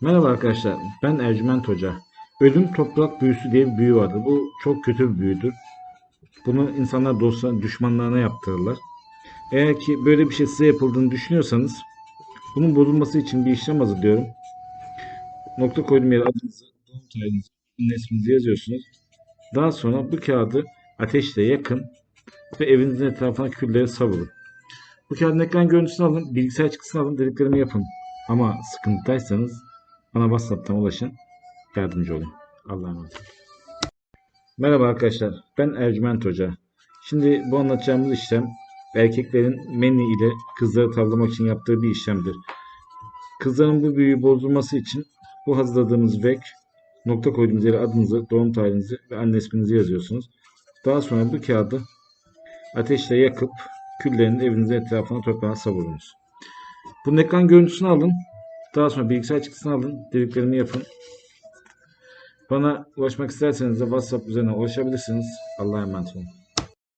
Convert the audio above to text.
Merhaba arkadaşlar, ben Ercüment Hoca. Ölüm toprak büyüsü diye bir büyü vardır. Bu çok kötü bir büyüdür. Bunu insanlar dostlarına, düşmanlarına yaptırırlar. Eğer ki böyle bir şey size yapıldığını düşünüyorsanız bunun bozulması için bir işlem hazırlıyorum. Nokta koyduğum yere adınızı, doğum tarihinizi, resminizi yazıyorsunuz. Daha sonra bu kağıdı ateşle yakın ve evinizin etrafına külleri savurun. Bu kağıdın ekran görüntüsünü alın, bilgisayar çıktısını alın, dediklerimi yapın. Ama sıkıntıdaysanız bana WhatsApp'tan ulaşın, yardımcı olun. Allah'a emanet olun. Merhaba arkadaşlar, ben Ercüment Hoca. Şimdi bu anlatacağımız işlem erkeklerin meni ile kızları tavlamak için yaptığı bir işlemdir. Kızların bu büyüyü bozulması için bu hazırladığımız vek, nokta koyduğumuz yere adınızı, doğum tarihinizi ve anne isminizi yazıyorsunuz. Daha sonra bu kağıdı ateşle yakıp küllerini evinizin etrafına toprağa savurunuz. Bunun ekran görüntüsünü alın. Daha sonra bilgisayar çıktısını alın. Dediklerimi yapın. Bana ulaşmak isterseniz de WhatsApp üzerinden ulaşabilirsiniz. Allah'a emanet olun.